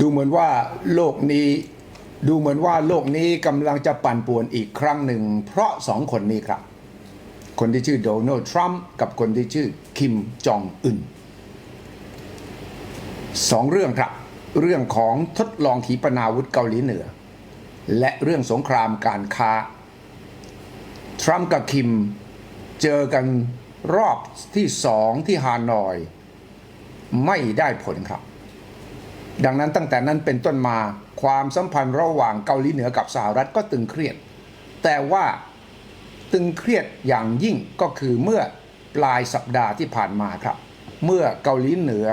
ดูเหมือนว่าโลกนี้ดูเหมือนว่าโลกนี้กำลังจะปั่นป่วนอีกครั้งหนึ่ง เพราะสองคนนี้ครับ คนที่ชื่อโดนัลด์ทรัมป์กับคนที่ชื่อคิมจองอึนสองเรื่องครับ เรื่องของทดลองขีปนาวุธเกาหลีเหนือ และเรื่องสงครามการค้า ทรัมป์กับคิมเจอกันรอบที่สองที่ฮานอย ไม่ได้ผลครับ ดังนั้นตั้งแต่นั้นเป็นต้นมาความสัมพันธ์ระหว่างเกาหลีเหนือกับสหรัฐก็ตึงเครียด แต่ว่าตึงเครียดอย่างยิ่งก็คือเมื่อปลายสัปดาห์ที่ผ่านมาครับ เมื่อเกาหลีเหนือ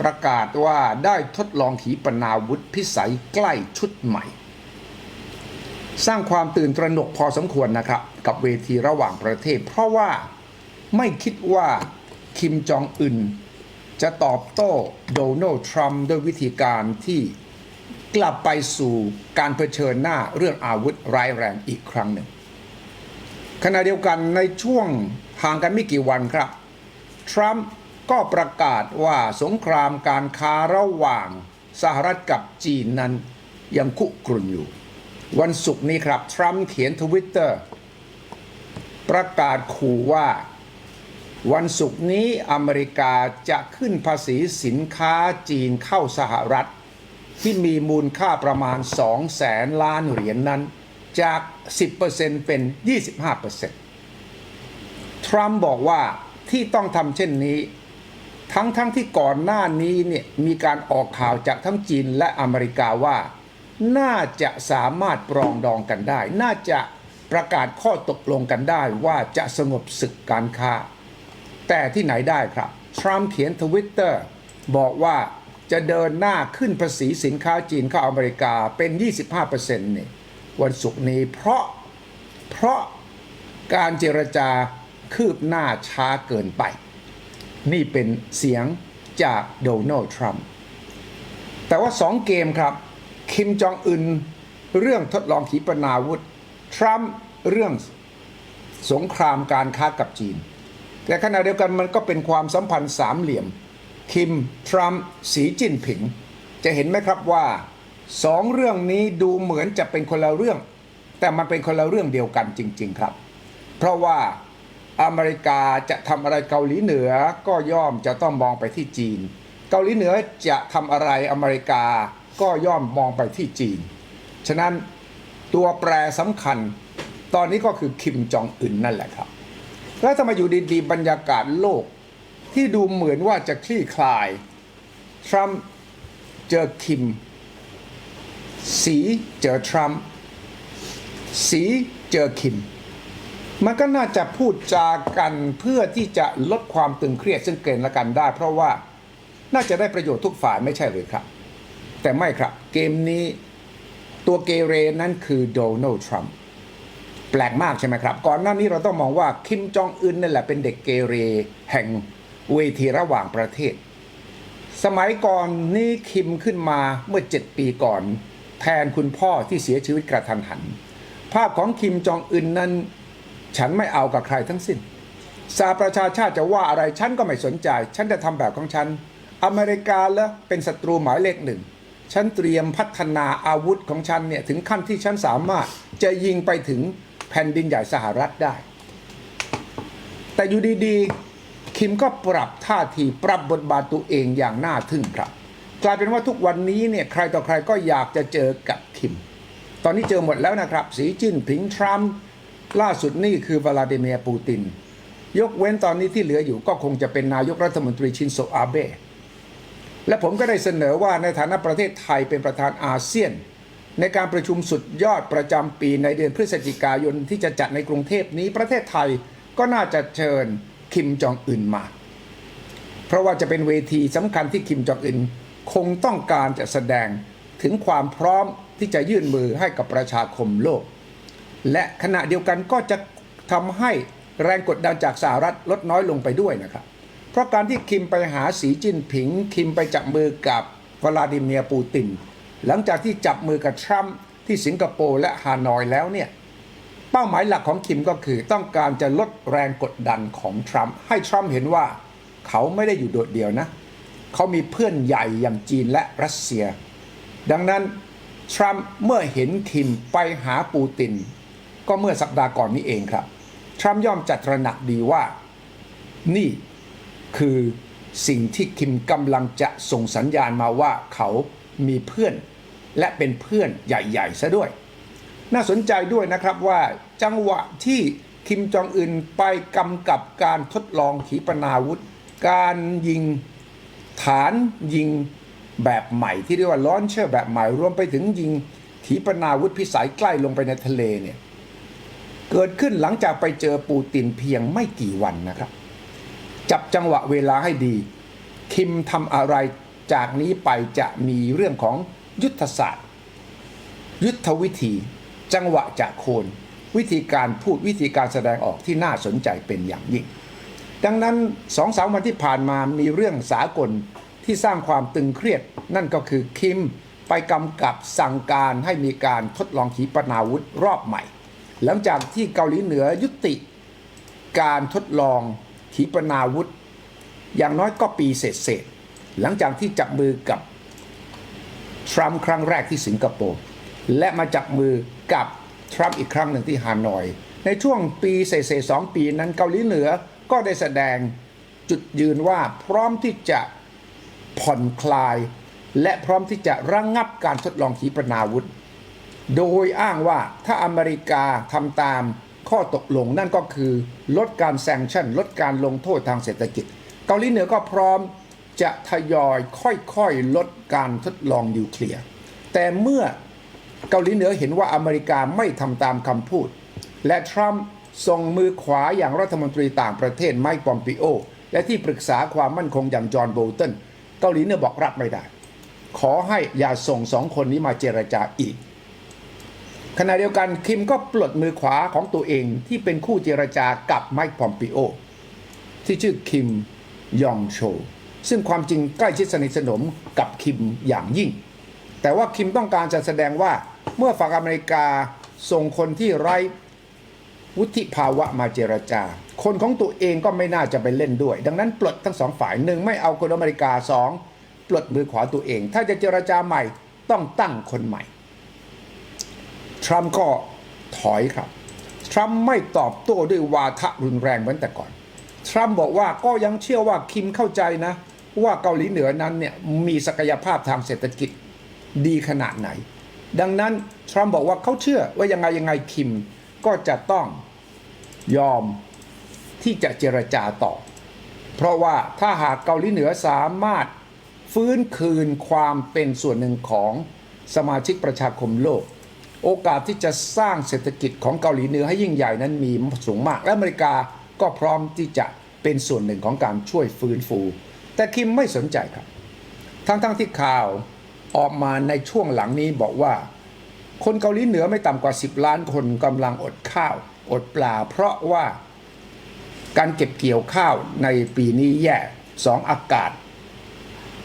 ประกาศว่าได้ทดลองขีปนาวุธพิสัยใกล้ชุดใหม่ สร้างความตื่นตระหนกพอสมควรนะครับ กับเวทีระหว่างประเทศ เพราะว่าไม่คิดว่าคิมจองอึน จะตอบโต้โดนัลด์ทรัมป์ด้วยวิธีการที่กลับไปสู่การเผชิญหน้าเรื่องอาวุธร้ายแรงอีกครั้งหนึ่ง ขณะเดียวกันในช่วงห่างกันไม่กี่วันครับ ทรัมป์ก็ประกาศว่าสงครามการค้าระหว่างสหรัฐกับจีนนั้นยังคุกรุ่นอยู่ วันศุกร์นี้ครับ ทรัมป์เขียนทวิตเตอร์ประกาศขู่ว่า วันศุกร์นี้อเมริกาจะขึ้นภาษีสินค้าจีนเข้าสหรัฐ ที่มีมูลค่าประมาณ 2 แสนล้านเหรียญนนั้น จาก 10%เป็น 25%ทรัมป์บอกว่าที่ต้องทำเช่นนี้ ทั้งทั้งที่ก่อนหน้านี้เนี่ยมีการออกข่าวจากทั้งจีนและอเมริกาว่า น่าจะสามารถปรองดองกันได้ น่าจะประกาศข้อตกลงกันได้ว่าจะสงบศึกการค้า แต่ที่ไหนได้ครับ ทรัมป์เขียนทวิตเตอร์บอกว่าจะเดินหน้าขึ้นภาษีสินค้าจีนเข้าอเมริกาเป็น 25%เนี่ยวันศุกร์นี้เพราะเพราะการเจรจาคืบหน้าช้าเกินไป นี่เป็นเสียงจากโดนัลด์ทรัมป์แต่ว่าสองเกมครับ คิมจองอึนเรื่องทดลองขีปนาวุธ ทรัมป์เรื่องสงครามการค้ากับจีน แต่ขณะเดียวกันมันก็เป็นความสัมพันธ์สามเหลี่ยม คิม ทรัมป์สีจิ้นผิง จะเห็นไหมครับว่าสองเรื่องนี้ดูเหมือนจะเป็นคนละเรื่อง แต่มันเป็นคนละเรื่องเดียวกันจริง ๆครับ เพราะว่าอเมริกาจะทำอะไรเกาหลีเหนือก็ย่อมจะต้องมองไปที่จีน เกาหลีเหนือจะทำอะไรอเมริกาก็ย่อมมองไปที่จีน ฉะนั้นตัวแปรสำคัญตอนนี้ก็คือคิมจองอึนนั่นแหละครับ แล้วทำไมอยู่ดีๆ บรรยากาศโลก ที่ดูเหมือนว่าจะคลี่คลาย ทรัมป์เจอคิม สีเจอทรัมป์สีเจอคิม มันก็น่าจะพูดจากันเพื่อที่จะลดความตึงเครียดซึ่งเกินละกันได้ เพราะว่าน่าจะได้ประโยชน์ทุกฝ่ายไม่ใช่หรือครับ แต่ไม่ครับ เกมนี้ตัวเกเรนั้นคือโดนัลด์ทรัมป์ แปลกมากใช่ไหมครับ ก่อนหน้านี้เราต้องมองว่าคิมจองอึนนั่นแหละเป็นเด็กเกเรแห่งเวทีระหว่างประเทศ สมัยก่อนนี่คิมขึ้นมาเมื่อ 7 ปีก่อน แทนคุณพ่อที่เสียชีวิตกระทันหัน ภาพของคิมจองอึนนั้น ฉันไม่เอากับใครทั้งสิ้นสหประชาชาติจะว่าอะไรฉันก็ไม่สนใจ ฉันจะทำแบบของฉัน อเมริกาแล้วเป็นศัตรูหมายเลขหนึ่งฉันเตรียมพัฒนาอาวุธของฉันเนี่ยถึงขั้นที่ฉันสามารถจะยิงไปถึง แผ่นดินใหญ่สหรัฐได้ แต่อยู่ดีๆ คิมก็ปรับท่าทีปรับบทบาทตัวเองอย่างน่าทึ่งครับ กลายเป็นว่าทุกวันนี้เนี่ยใครต่อใครก็อยากจะเจอกับคิม ตอนนี้เจอหมดแล้วนะครับ สีจิ้นผิงทรัมป์ล่าสุดนี่คือวลาดิเมียร์ปูติน ยกเว้นตอนนี้ที่เหลืออยู่ก็คงจะเป็นนายกรัฐมนตรีชินโซอาเบะและผมก็ได้เสนอว่าในฐานะประเทศไทยเป็นประธานอาเซียน ในการประชุมสุดยอดประจำปีในเดือนพฤศจิกายนที่จะจัดในกรุงเทพนี้ประเทศไทยก็น่าจะเชิญคิมจองอึนมา เพราะว่าจะเป็นเวทีสำคัญที่คิมจองอึนคงต้องการจะแสดงถึงความพร้อมที่จะยื่นมือให้กับประชาคมโลก และขณะเดียวกันก็จะทำให้แรงกดดันจากสหรัฐลดน้อยลงไปด้วยนะครับ เพราะการที่คิมไปหาสีจิ้นผิง คิมไปจับมือกับวลาดิเมียร์ปูติน หลังจากที่จับมือกับทรัมป์ที่สิงคโปร์และฮานอยแล้วเนี่ยเป้าหมายหลักของคิมก็คือต้องการจะลดแรงกดดันของทรัมป์ให้ทรัมป์เห็นว่าเขาไม่ได้อยู่โดดเดี่ยวนะ เขามีเพื่อนใหญ่อย่างจีนและรัสเซีย ดังนั้นทรัมป์เมื่อเห็นคิมไปหาปูติน ก็เมื่อสัปดาห์ก่อนนี้เองครับ ทรัมป์ย่อมจัดระหนักดีว่า นี่คือสิ่งที่คิมกำลังจะส่งสัญญาณมาว่าเขามีเพื่อน และเป็นเพื่อนใหญ่ๆซะด้วย น่าสนใจด้วยนะครับว่าจังหวะที่คิมจองอึนไปกำกับการทดลองขีปนาวุธ การยิงฐานยิงแบบใหม่ที่เรียกว่าลอนเชอร์แบบใหม่รวมไปถึงยิงขีปนาวุธพิสัยใกล้ลงไปในทะเลเนี่ยเกิดขึ้นหลังจากไปเจอปูตินเพียงไม่กี่วันนะครับ จับจังหวะเวลาให้ดี คิมทำอะไรจากนี้ไปจะมีเรื่องของ ยุทธศาสตร์ ยุทธวิธี จังหวะจะโคน วิธีการพูดวิธีการแสดงออกที่น่าสนใจเป็นอย่างยิ่ง ดังนั้นสองสามวันที่ผ่านมามีเรื่องสากลที่สร้างความตึงเครียด นั่นก็คือคิมไปกำกับสั่งการให้มีการทดลองขีปนาวุธรอบใหม่ หลังจากที่เกาหลีเหนือยุติการทดลองขีปนาวุธ อย่างน้อยก็ปีเศษๆหลังจากที่จับมือกับ ทรัมป์ครั้งแรกที่สิงคโปร์และมาจับมือกับทรัมป์อีกครั้งหนึ่งที่ฮานอย ในช่วงปีเศษสองปีนั้นเกาหลีเหนือก็ได้แสดงจุดยืนว่าพร้อมที่จะผ่อนคลาย และพร้อมที่จะระงงับการทดลองขีปนาวุธ โดยอ้างว่าถ้าอเมริกาทำตามข้อตกลงนั่นก็คือลดการแซงชั่น ลดการลงโทษทางเศรษฐกิจ เกาหลีเหนือก็พร้อม จะทยอยค่อยๆ ลดการทดลองนิวเคลียร์แต่เมื่อเกาหลีเหนือเห็นว่าอเมริกาไม่ทำตามคำพูด และทรัมป์ส่งมือขวาอย่างรัฐมนตรีต่างประเทศไมค์ปอมปิโอ และที่ปรึกษาความมั่นคงอย่างจอห์นโบลตันเกาหลีเหนือบอกรับไม่ได้ ขอให้อย่าส่งสองคนนี้มาเจรจาอีก ขณะเดียวกันคิมก็ปลดมือขวาของตัวเองที่เป็นคู่เจรจากับไมค์พอมปิโอ ที่ชื่อคิมยองโช ซึ่งความจริงใกล้ชิดสนิทสนมกับคิมอย่างยิ่ง แต่ว่าคิมต้องการจะแสดงว่าเมื่อฝั่งอเมริกาส่งคนที่ไร้วุฒิภาวะมาเจรจา คนของตัวเองก็ไม่น่าจะไปเล่นด้วย ดังนั้นปลดทั้งสองฝ่ายหนึ่งไม่เอาคนอเมริกาสองปลดมือขวาตัวเอง ถ้าจะเจรจาใหม่ต้องตั้งคนใหม่ ทรัมป์ก็ถอยครับ ทรัมป์ไม่ตอบโต้ด้วยวาทะรุนแรงเหมือนแต่ก่อน ทรัมป์บอกว่าก็ยังเชื่อว่าคิมเข้าใจนะ ว่าเกาหลีเหนือนั้นเนี่ยมีศักยภาพทางเศรษฐกิจดีขนาดไหน ดังนั้นทรัมป์บอกว่าเขาเชื่อว่ายังไงยังไงคิมก็จะต้องยอมที่จะเจรจาต่อ เพราะว่าถ้าหากเกาหลีเหนือสามารถฟื้นคืนความเป็นส่วนหนึ่งของสมาชิกประชาคมโลก โอกาสที่จะสร้างเศรษฐกิจของเกาหลีเหนือให้ยิ่งใหญ่นั้นมีสูงมาก และอเมริกาก็พร้อมที่จะเป็นส่วนหนึ่งของการช่วยฟื้นฟู แต่คิมไม่สนใจครับ ทั้งๆทที่ข่าวออกมาในช่วงหลังนี้บอกว่า คนเกาหลีเหนือไม่ต่ำกว่า 10 ล้านคนกำลังอดข้าว อดปลา เพราะว่าการเก็บเกี่ยวข้าวในปีนี้แย่สองอากาศ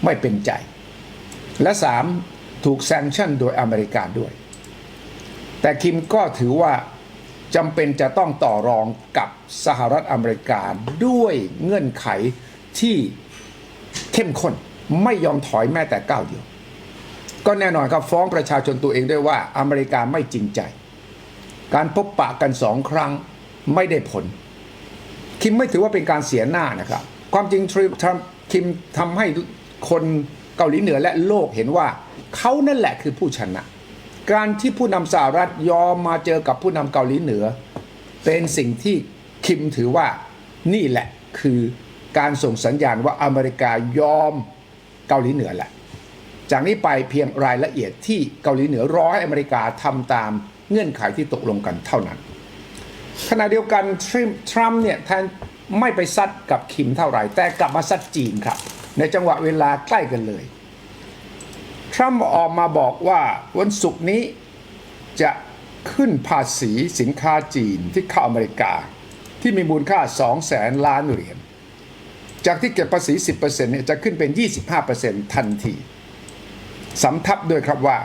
ไม่เป็นใจ และสามถูกแซงชั่นโดยอเมริกาด้วย แต่คิมก็ถือว่าจำเป็นจะต้องต่อรองกับสหรัฐอเมริกาด้วยเงื่อนไขที่ เข้มข้นไม่ยอมถอยแม้แต่ก้าวเดียว ก็แน่นอนครับฟ้องประชาชนตัวเองด้วยว่าอเมริกาไม่จริงใจ การพบปะกันสองครั้งไม่ได้ผล คิมไม่ถือว่าเป็นการเสียหน้านะครับ ความจริงทรัมป์คิมทำให้คนเกาหลีเหนือและโลกเห็นว่าเขานั่นแหละคือผู้ชนะ การที่ผู้นำสหรัฐยอมมาเจอกับผู้นำเกาหลีเหนือ เป็นสิ่งที่คิมถือว่านี่แหละคือ การส่งสัญญาณว่าอเมริกายอมเกาหลีเหนือแหละ จากนี้ไปเพียงรายละเอียดที่เกาหลีเหนือร้อให้อเมริกาทำตามเงื่อนไขที่ตกลงกันเท่านั้น ขณะเดียวกันทรัมป์เนี่ยแทนไม่ไปซัดกับคิมเท่าไหร่ แต่กลับมาซัดจีนครับ ในจังหวะเวลาใกล้กันเลย ทรัมป์ออกมาบอกว่าวันศุกร์นี้จะขึ้นภาษีสินค้าจีนที่เข้าอเมริกา ที่มีมูลค่า2แสนล้านเหรียญ จากที่เก็บภาษี 10%เนี่ยจะขึ้นเป็น 25%ทันที สำทับด้วยครับว่า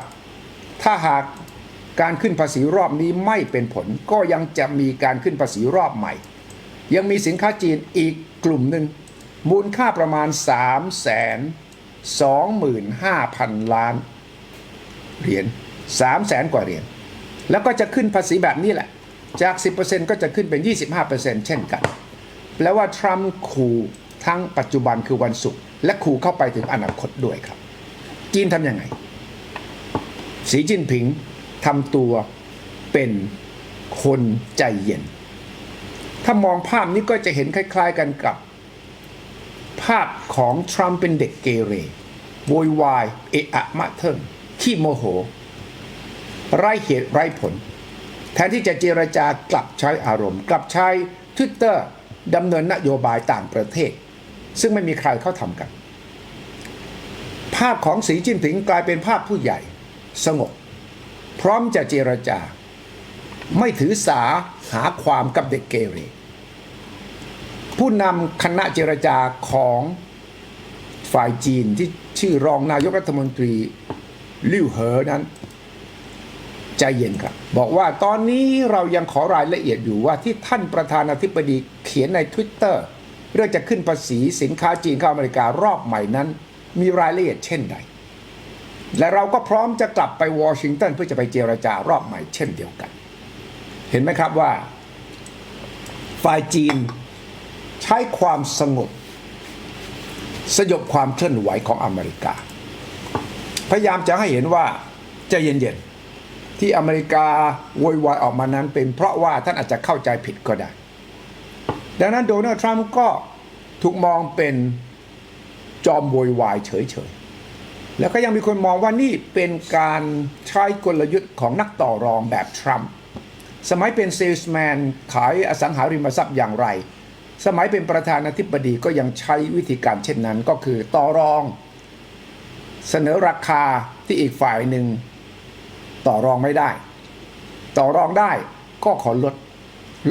ถ้าหากการขึ้นภาษีรอบนี้ไม่เป็นผล ก็ยังจะมีการขึ้นภาษีรอบใหม่ ยังมีสินค้าจีนอีกกลุ่มหนึ่ง มูลค่าประมาณ 3 2 5 0 0 0 ล้านเหรียญ3 0 0แสนกว่าเหรียญ แล้วก็จะขึ้นภาษีแบบนี้แหละ จาก 10%ก็จะขึ้นเป็น 25%เช่นกัน แปลว่าทรัมป์ขู่ ทั้งปัจจุบันคือวันศุกร์และขู่เข้าไปถึงอนาคตด้วยครับ จีนทำยังไง สีจิ้นผิงทำตัวเป็นคนใจเย็น ถ้ามองภาพนี้ก็จะเห็นคล้าย ๆ กันกับ ภาพของทรัมป์เป็นเด็กเกเรโวยวายเอะอะมะเทิงขี้โมโห ไร้เหตุไร้ผล แทนที่จะเจรจากลับใช้อารมณ์ กลับใช้ Twitter ดำเนินนโยบายต่างประเทศ ซึ่งไม่มีใครเข้าทำกัน ภาพของสีจิ้นผิงกลายเป็นภาพผู้ใหญ่ สงบ พร้อมจะเจรจา ไม่ถือสาหาความกับเด็กเกเรผู้นำคณะเจรจาของฝ่ายจีนที่ชื่อรองนายกรัฐมนตรีลิ่วเหอนั้น ใจเย็นครับ บอกว่าตอนนี้เรายังขอรายละเอียดอยู่ว่าที่ท่านประธานาธิบดีเขียนใน Twitter เรื่องจะขึ้นภาษีสินค้าจีนเข้าอเมริการอบใหม่นั้น มีรายละเอียดเช่นใด และเราก็พร้อมจะกลับไปวอชิงตันเพื่อจะไปเจรจารอบใหม่เช่นเดียวกัน เห็นไหมครับว่า ฝ่ายจีนใช้ความสงบ สยบความเคลื่อนไหวของอเมริกา พยายามจะให้เห็นว่าใจเย็นๆที่อเมริกาโวยวายออกมานั้นเป็นเพราะว่าท่านอาจจะเข้าใจผิดก็ได้ ดังนั้นโดนัลด์ทรัมป์ก็ถูกมองเป็นจอมโวยวายเฉยๆ แล้วก็ยังมีคนมองว่านี่เป็นการใช้กลยุทธ์ของนักต่อรองแบบทรัมป์สมัยเป็นเซลส์แมนขายอสังหาริมทรัพย์อย่างไร สมัยเป็นประธานาธิบดีก็ยังใช้วิธีการเช่นนั้นก็คือต่อรอง เสนอราคาที่อีกฝ่ายหนึ่งต่อรองไม่ได้ ต่อรองได้ก็ขอลด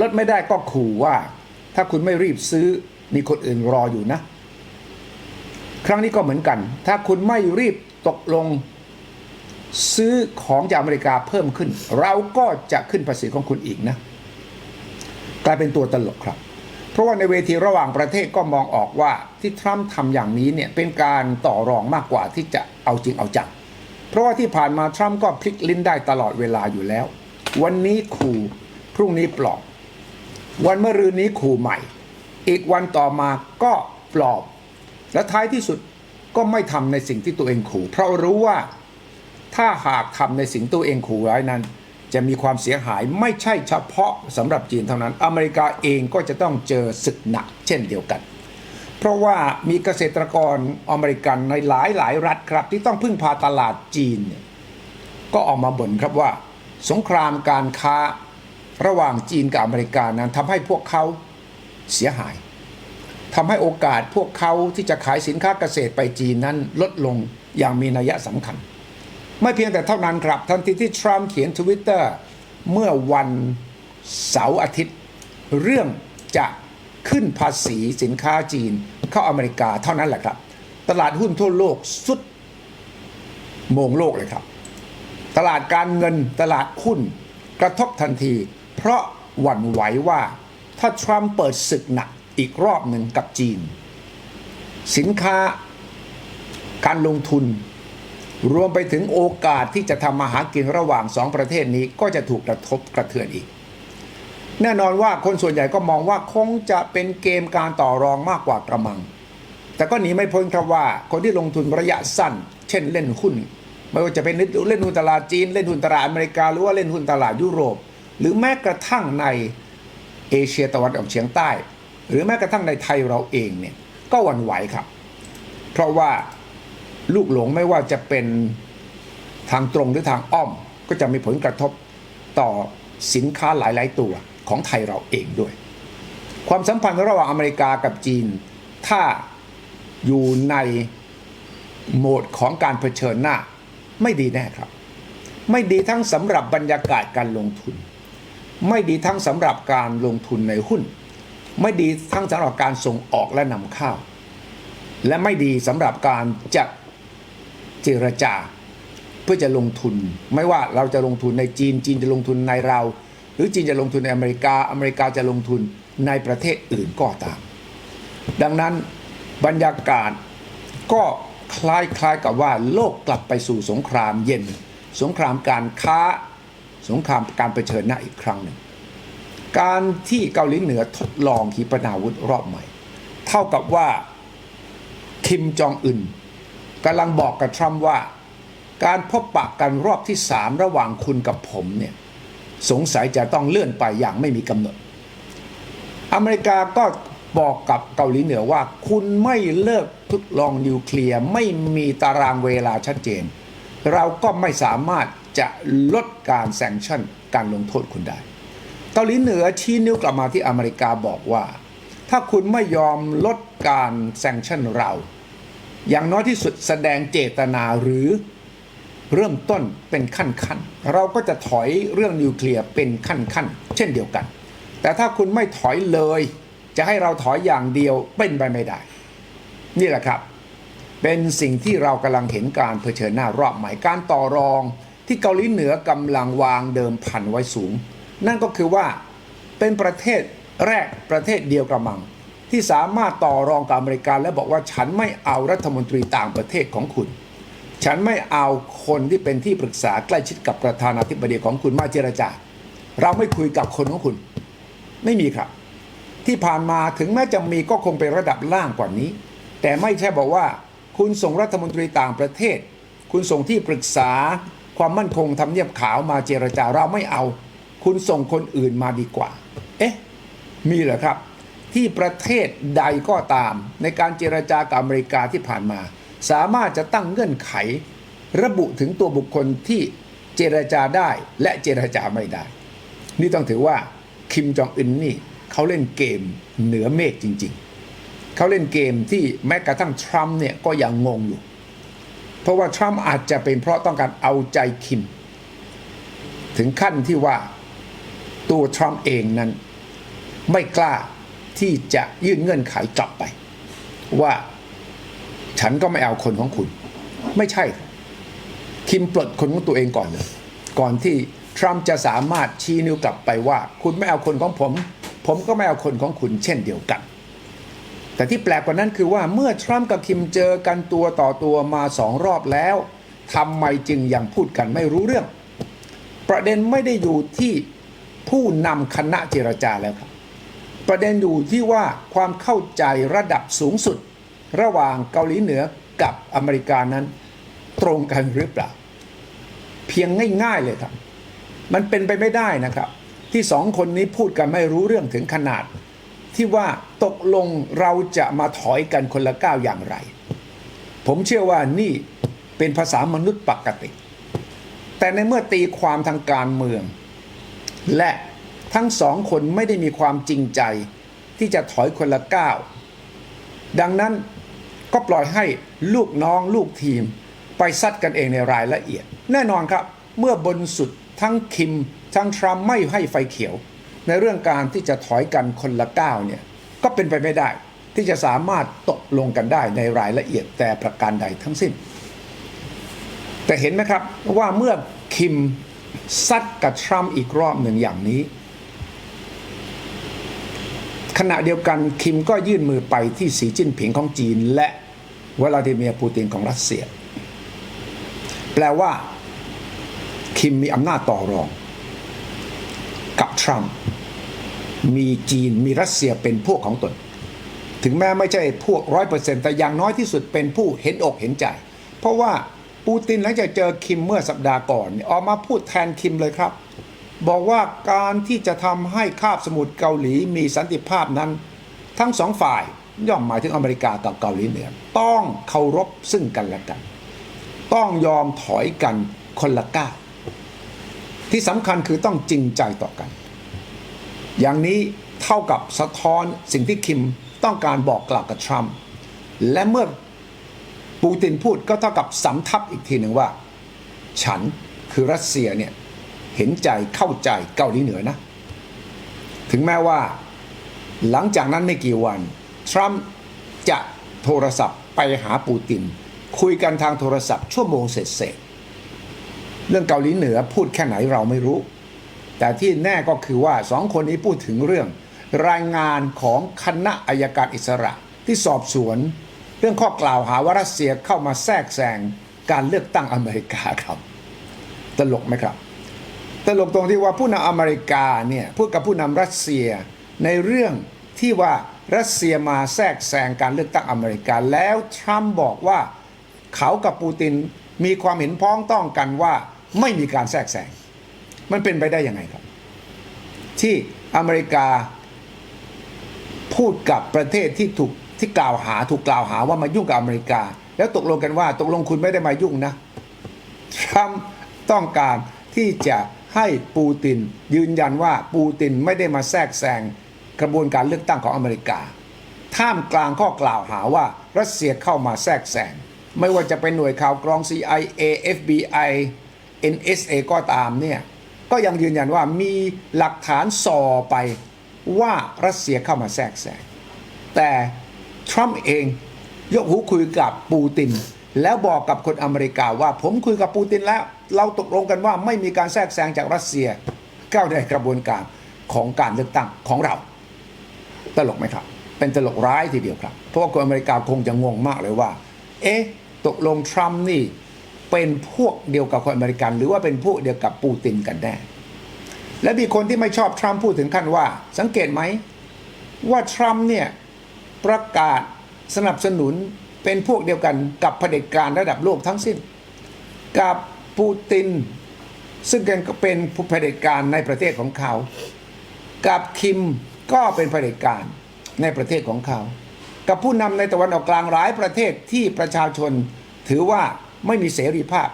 ลดไม่ได้ก็ขู่ว่า ถ้าคุณไม่รีบซื้อมีคนอื่นรออยู่นะ ครั้งนี้ก็เหมือนกัน ถ้าคุณไม่รีบตกลงซื้อของจากอเมริกาเพิ่มขึ้น เราก็จะขึ้นภาษีของคุณอีกนะ กลายเป็นตัวตลกครับ เพราะว่าในเวทีระหว่างประเทศก็มองออกว่าที่ทรัมป์ทำอย่างนี้เนี่ยเป็นการต่อรองมากกว่าที่จะเอาจริงเอาจังเพราะว่าที่ผ่านมาทรัมป์ก็พลิกลิ้นได้ตลอดเวลาอยู่แล้ว วันนี้ขู่พรุ่งนี้ปลอบ วันเมื่อรืนนี้ขู่ใหม่ อีกวันต่อมาก็ปลอบ และท้ายที่สุดก็ไม่ทำในสิ่งที่ตัวเองขู่ เพราะรู้ว่าถ้าหากทำในสิ่งตัวเองขู่ไว้นั้น จะมีความเสียหายไม่ใช่เฉพาะสำหรับจีนเท่านั้น อเมริกาเองก็จะต้องเจอศึกหนักเช่นเดียวกัน เพราะว่ามีเกษตรกรอเมริกันในหลายหลายรัฐครับ ที่ต้องพึ่งพาตลาดจีน ก็ออกมาบ่นครับว่า สงครามการค้า ระหว่างจีนกับอเมริกานั้นทำให้พวกเขาเสียหายทำให้โอกาสพวกเขาที่จะขายสินค้าเกษตรไปจีนนั้นลดลงอย่างมีนัยสำคัญ ไม่เพียงแต่เท่านั้นครับทันทีที่ทรัมป์เขียนทวิตเตอร์เมื่อวันเสาร์อาทิตย์ เรื่องจะขึ้นภาษีสินค้าจีนเข้าอเมริกาเท่านั้นแหละครับ ตลาดหุ้นทั่วโลกสุดโมงโลกเลยครับ ตลาดการเงินตลาดหุ้นกระทบทันที เพราะหวั่นไหวว่าถ้าทรัมป์เปิดศึกหนักอีกรอบหนึ่งกับจีน สินค้าการลงทุน รวมไปถึงโอกาสที่จะทำมาหากินระหว่างสองประเทศนี้ก็จะถูกกระทบกระเทือนอีก แน่นอนว่าคนส่วนใหญ่ก็มองว่าคงจะเป็นเกมการต่อรองมากกว่ากระมัง แต่ก็หนีไม่พ้นครับว่าคนที่ลงทุนระยะสั้น เช่นเล่นหุ้น ไม่ว่าจะเป็นเล่นหุ้นตลาดจีน เล่นหุ้นตลาดอเมริกาหรือว่าเล่นหุ้นตลาดยุโรป หรือแม้กระทั่งในเอเชียตะวันออกเฉียงใต้ หรือแม้กระทั่งในไทยเราเองเนี่ยก็หวั่นไหวครับ เพราะว่าลูกหลงไม่ว่าจะเป็นทางตรงหรือทางอ้อมก็จะมีผลกระทบต่อสินค้าหลาย ๆ ตัวของไทยเราเองด้วย ความสัมพันธ์ระหว่างอเมริกากับจีน ถ้าอยู่ในโหมดของการเผชิญหน้า ไม่ดีแน่ครับ ไม่ดีทั้งสำหรับบรรยากาศการลงทุน ไม่ดีทั้งสำหรับการลงทุนในหุ้น ไม่ดีทั้งสำหรับการส่งออกและนำเข้า และไม่ดีสำหรับการจะเจรจา เพื่อจะลงทุน ไม่ว่าเราจะลงทุนในจีน จีนจะลงทุนในเรา หรือจีนจะลงทุนในอเมริกา อเมริกาจะลงทุนในประเทศอื่นก็ตาม ดังนั้นบรรยากาศก็คล้ายๆกับว่าโลกกลับไปสู่สงครามเย็น สงครามการค้า สงครามการเผชิญหน้าอีกครั้งหนึ่ง การที่เกาหลีเหนือทดลองขีปนาวุธรอบใหม่ เท่ากับว่าคิมจองอึนกำลังบอกกับทรัมป์ว่า การพบปะกันรอบที่สามระหว่างคุณกับผมเนี่ยสงสัยจะต้องเลื่อนไปอย่างไม่มีกำหนด อเมริกาก็บอกกับเกาหลีเหนือว่า คุณไม่เลิกทดลองนิวเคลียร์ไม่มีตารางเวลาชัดเจน เราก็ไม่สามารถ จะลดการแซงชั่นการลงโทษคุณได้ เกาหลีเหนือชี้นิ้วกลับมาที่อเมริกาบอกว่า ถ้าคุณไม่ยอมลดการแซงชั่นเรา อย่างน้อยที่สุดแสดงเจตนาหรือเริ่มต้นเป็นขั้นขั้นๆเราก็จะถอยเรื่องนิวเคลียร์เป็นขั้นขั้นๆเช่นเดียวกัน แต่ถ้าคุณไม่ถอยเลย จะให้เราถอยอย่างเดียวเป็นไปไม่ได้ นี่แหละครับ เป็นสิ่งที่เรากำลังเห็นการเผชิญหน้ารอบใหม่การต่อรอง ที่เกาหลีเหนือกำลังวางเดิมพันไว้สูง นั่นก็คือว่าเป็นประเทศแรกประเทศเดียวกระมัง ที่สามารถต่อรองกับอเมริกาและบอกว่าฉันไม่เอารัฐมนตรีต่างประเทศของคุณ ฉันไม่เอาคนที่เป็นที่ปรึกษาใกล้ชิดกับประธานาธิบดีของคุณมาเจรจา เราไม่คุยกับคนของคุณ ไม่มีครับ ที่ผ่านมาถึงแม้จะมีก็คงเป็นระดับล่างกว่านี้ แต่ไม่ใช่บอกว่า คุณส่งรัฐมนตรีต่างประเทศ คุณส่งที่ปรึกษา ความมั่นคงทำเนียบขาวมาเจรจาเราไม่เอา คุณส่งคนอื่นมาดีกว่า เอ๊ะ มีเหรอครับ ที่ประเทศใดก็ตาม ในการเจรจากับอเมริกาที่ผ่านมา สามารถจะตั้งเงื่อนไข ระบุถึงตัวบุคคลที่เจรจาได้และเจรจาไม่ได้ นี่ต้องถือว่าคิมจองอึนนี่เขาเล่นเกมเหนือเมฆจริง ๆ เขาเล่นเกมที่แม้กระทั่งทรัมป์เนี่ยก็ยังงงอยู่ เพราะว่าทรัมป์อาจจะเป็นเพราะต้องการเอาใจคิม ถึงขั้นที่ว่าตัวทรัมป์เองนั้น ไม่กล้าที่จะยื่นเงื่อนไขกลับไป ว่าฉันก็ไม่เอาคนของคุณ ไม่ใช่ คิมปลดคนของตัวเองก่อนเลยก่อนที่ทรัมป์จะสามารถชี้นิ้วกลับไปว่า คุณไม่เอาคนของผม ผมก็ไม่เอาคนของคุณเช่นเดียวกัน แต่ที่แปลกกว่านั้นคือว่าเมื่อทรัมป์กับคิมเจอกันตัวต่อตัวมาสองรอบแล้วทำไมจึงยังพูดกันไม่รู้เรื่อง ประเด็นไม่ได้อยู่ที่ผู้นำคณะเจรจาแล้วครับ ประเด็นอยู่ที่ว่าความเข้าใจระดับสูงสุด ระหว่างเกาหลีเหนือกับอเมริกานั้น ตรงกันหรือเปล่า เพียงง่ายๆเลยครับ มันเป็นไปไม่ได้นะครับ ที่สองคนนี้พูดกันไม่รู้เรื่องถึงขนาด ที่ว่าตกลงเราจะมาถอยกันคนละก้าวอย่างไร ผมเชื่อว่านี่เป็นภาษามนุษย์ปกติ แต่ในเมื่อตีความทางการเมือง และทั้งสองคนไม่ได้มีความจริงใจ ที่จะถอยคนละก้าว ดังนั้นก็ปล่อยให้ลูกน้องลูกทีม ไปซัดกันเองในรายละเอียด แน่นอนครับ เมื่อบนสุดทั้งคิม ทั้งทรัมป์ไม่ให้ไฟเขียว ในเรื่องการที่จะถอยกันคนละก้าวเนี่ยก็เป็นไปไม่ได้ ที่จะสามารถตกลงกันได้ในรายละเอียดแต่ประการใดทั้งสิ้น แต่เห็นไหมครับว่าเมื่อคิมซัดกับทรัมป์อีกรอบหนึ่งอย่างนี้ ขณะเดียวกันคิมก็ยื่นมือไปที่สีจิ้นผิงของจีน และวลาดิเมียร์ปูตินของรัสเซีย แปลว่า คิมมีอำนาจต่อรอง กับทรัมป์มีจีนมีรัสเซียเป็นพวกของตน ถึงแม้ไม่ใช่พวกร้อยเปอร์เซ็นต์แต่อย่างน้อยที่สุดเป็นผู้เห็นอกเห็นใจ เพราะว่าปูตินหลังจากเจอคิมเมื่อสัปดาห์ก่อน ออกมาพูดแทนคิมเลยครับ บอกว่าการที่จะทำให้คาบสมุทรเกาหลีมีสันติภาพนั้น ทั้งสองฝ่ายย่อมหมายถึงอเมริกากับเกาหลีเหนือต้องเคารพซึ่งกันและกัน ต้องยอมถอยกันคนละก้าว ที่สำคัญคือต้องจริงใจต่อกัน อย่างนี้เท่ากับสะท้อนสิ่งที่คิมต้องการบอกกล่าวกับทรัมป์และเมื่อปูตินพูดก็เท่ากับสำทับอีกทีหนึ่งว่า ฉันคือรัสเซียเนี่ยเห็นใจเข้าใจเกาหลีเหนือนะ ถึงแม้ว่า หลังจากนั้นไม่กี่วัน ทรัมป์จะโทรศัพท์ไปหาปูติน คุยกันทางโทรศัพท์ชั่วโมงเสร็จ เรื่องเกาหลีเหนือพูดแค่ไหนเราไม่รู้ แต่ที่แน่ก็คือว่าสองคนนี้พูดถึงเรื่อง รายงานของคณะอายการอิสระ ที่สอบสวน เรื่องข้อกล่าวหาว่ารัสเซียเข้ามาแทรกแซงการเลือกตั้งอเมริกาครับ ตลกไหมครับ ตลกตรงที่ว่าผู้นำอเมริกาเนี่ยพูดกับผู้นำรัสเซียในเรื่องที่ว่ารัสเซียมาแทรกแซงการเลือกตั้งอเมริกาแล้วทรัมป์บอกว่าเขากับปูตินมีความเห็นพ้องต้องกันว่า ไม่มีการแทรกแซงมันเป็นไปได้ยังไงครับ ที่อเมริกาพูดกับประเทศที่ถูกที่กล่าวหาถูกกล่าวหาว่ามายุ่งกับอเมริกา แล้วตกลงกันว่าตกลงคุณไม่ได้มายุ่งนะทรัมป์ต้องการที่จะให้ปูตินยืนยันว่าปูตินไม่ได้มาแทรกแซงกระบวนการเลือกตั้งของอเมริกา ท่ามกลางข้อกล่าวหาว่ารัสเซียเข้ามาแทรกแซงไม่ว่าจะเป็นหน่วยข่าวกรอง CIA FBI NSA ก็ตามเนี่ยก็ยังยืนยันว่ามีหลักฐานส่อไปว่ารัสเซียเข้ามาแทรกแซงแต่ทรัมป์เองยกหูคุยกับปูติน แล้วบอกกับคนอเมริกาว่าผมคุยกับปูตินแล้ว เราตกลงกันว่าไม่มีการแทรกแซงจากรัสเซียเข้าในกระบวนการของการเลือกตั้งของเรา ตลกไหมครับ เป็นตลกร้ายทีเดียวครับ เพราะว่าคนอเมริกาคงจะงงมากเลยว่า เอ๊ะ ตกลงทรัมป์นี่ เป็นพวกเดียวกับคนอเมริกัน หรือว่าเป็นพวกเดียวกับปูตินกันแน่และมีคนที่ไม่ชอบทรัมป์พูดถึงขั้นว่า สังเกตไหม ว่าทรัมป์เนี่ยประกาศสนับสนุนเป็นพวกเดียวกันกับเผด็จการระดับโลกทั้งสิ้น กับปูติน ซึ่งก็เป็นผู้เผด็จการในประเทศของเขา กับคิมก็เป็นเผด็จการในประเทศของเขา กับผู้นำในตะวันออกกลางหลายประเทศที่ประชาชนถือว่า ไม่มีเสรีภาพ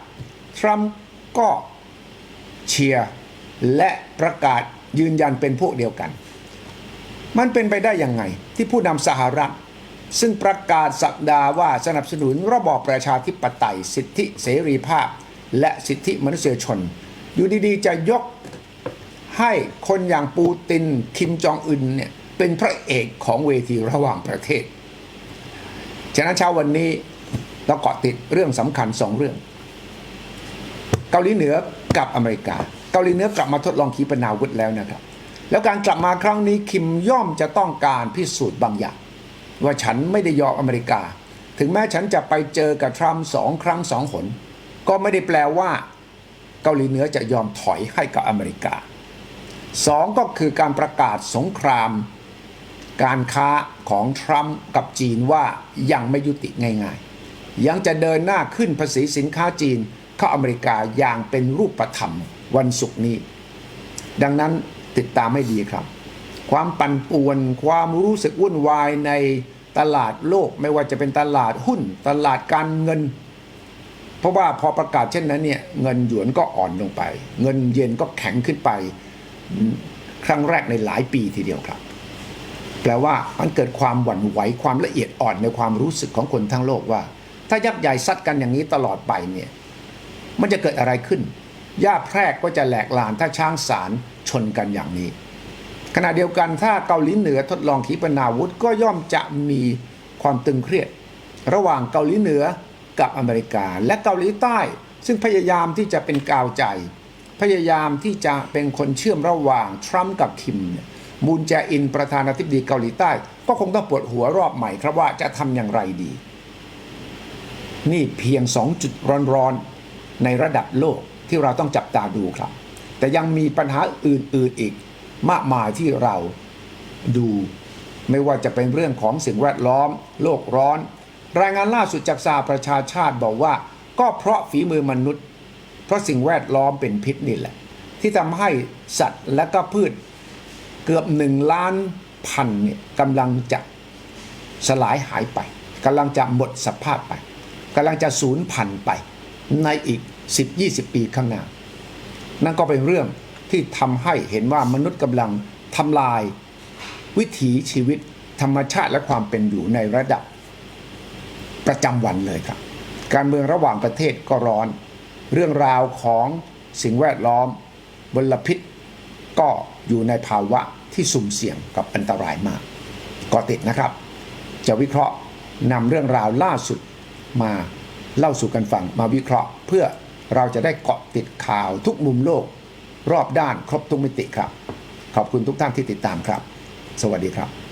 ทรัมป์ก็เชียร์และประกาศยืนยันเป็นพวกเดียวกัน มันเป็นไปได้ยังไง ที่ผู้นำสหรัฐ ซึ่งประกาศสักดาว่าสนับสนุนระบอบประชาธิปไตย สิทธิเสรีภาพ และสิทธิมนุษยชน อยู่ดีๆ จะยกให้คนอย่างปูตินคิมจองอึนเนี่ยเป็นพระเอกของเวทีระหว่างประเทศ ฉะนั้นเช้าวันนี้ เราเกาะติดเรื่องสำคัญสองเรื่อง เกาหลีเหนือกับอเมริกา เกาหลีเหนือกลับมาทดลองขีปนาวุธแล้วนะครับ แล้วการกลับมาครั้งนี้คิมย่อมจะต้องการพิสูจน์บางอย่าง ว่าฉันไม่ได้ยอมอเมริกา ถึงแม้ฉันจะไปเจอกับทรัมป์สองครั้งสองหนก็ไม่ได้แปลว่า เกาหลีเหนือจะยอมถอยให้กับอเมริกาสองก็คือการประกาศสงคราม การค้าของทรัมป์กับจีนว่ายังไม่ยุติง่าย ๆ ยังจะเดินหน้าขึ้นภาษีสินค้าจีนเข้าอเมริกาอย่างเป็นรูปธรรมวันศุกร์นี้ ดังนั้นติดตามให้ดีครับ ความปั่นป่วนความรู้สึกวุ่นวายในตลาดโลกไม่ว่าจะเป็นตลาดหุ้น ตลาดการเงิน เพราะว่าพอประกาศเช่นนั้นเนี่ยเงินหยวนก็อ่อนลงไป เงินเยนก็แข็งขึ้นไป ครั้งแรกในหลายปีทีเดียวครับ แปลว่ามันเกิดความหวั่นไหวความละเอียดอ่อนในความรู้สึกของคนทั้งโลกว่า ถ้ายักษ์ใหญ่ซัดกันอย่างนี้ตลอดไปเนี่ยมันจะเกิดอะไรขึ้นหญ้าแพรกก็จะแหลกลานถ้าช้างสารชนกันอย่างนี้ ขณะเดียวกันถ้าเกาหลีเหนือทดลองขีปนาวุธก็ย่อมจะมีความตึงเครียด ระหว่างเกาหลีเหนือกับอเมริกา และเกาหลีใต้ ซึ่งพยายามที่จะเป็นกาวใจ พยายามที่จะเป็นคนเชื่อมระหว่างทรัมป์กับคิมเนี่ยมูนแจอินประธานาธิบดีเกาหลีใต้ ก็คงต้องปวดหัวรอบใหม่ครับว่าจะทำอย่างไรดี นี่เพียงสองจุดร้อนๆ ในระดับโลกที่เราต้องจับตาดูครับ แต่ยังมีปัญหาอื่นๆอีกมากมายที่เราดูไม่ว่าจะเป็นเรื่องของสิ่งแวดล้อม โลกร้อน รายงานล่าสุดจากสหประชาชาติบอกว่า ก็เพราะฝีมือมนุษย์ เพราะสิ่งแวดล้อมเป็นพิษนี่แหละ ที่ทำให้สัตว์และก็พืช เกือบหนึ่งล้านพันเนี่ยกำลังจะสลายหายไปกำลังจะหมดสภาพไป กำลังจะสูญพันธุ์ไปในอีก 10-20 ปีข้างหน้า นั่นก็เป็นเรื่องที่ทำให้เห็นว่ามนุษย์กำลังทำลายวิถีชีวิตธรรมชาติและความเป็นอยู่ในระดับประจำวันเลยครับ การเมืองระหว่างประเทศก็ร้อน เรื่องราวของสิ่งแวดล้อมมลพิษ ก็อยู่ในภาวะที่สุ่มเสี่ยงกับอันตรายมาก ก็ติดนะครับ จะวิเคราะห์นำเรื่องราวล่าสุด มาเล่าสู่กันฟังมาวิเคราะห์ เพื่อเราจะได้เกาะติดข่าวทุกมุมโลก รอบด้านครบทุกมิติครับ ขอบคุณทุกท่านที่ติดตามครับ สวัสดีครับ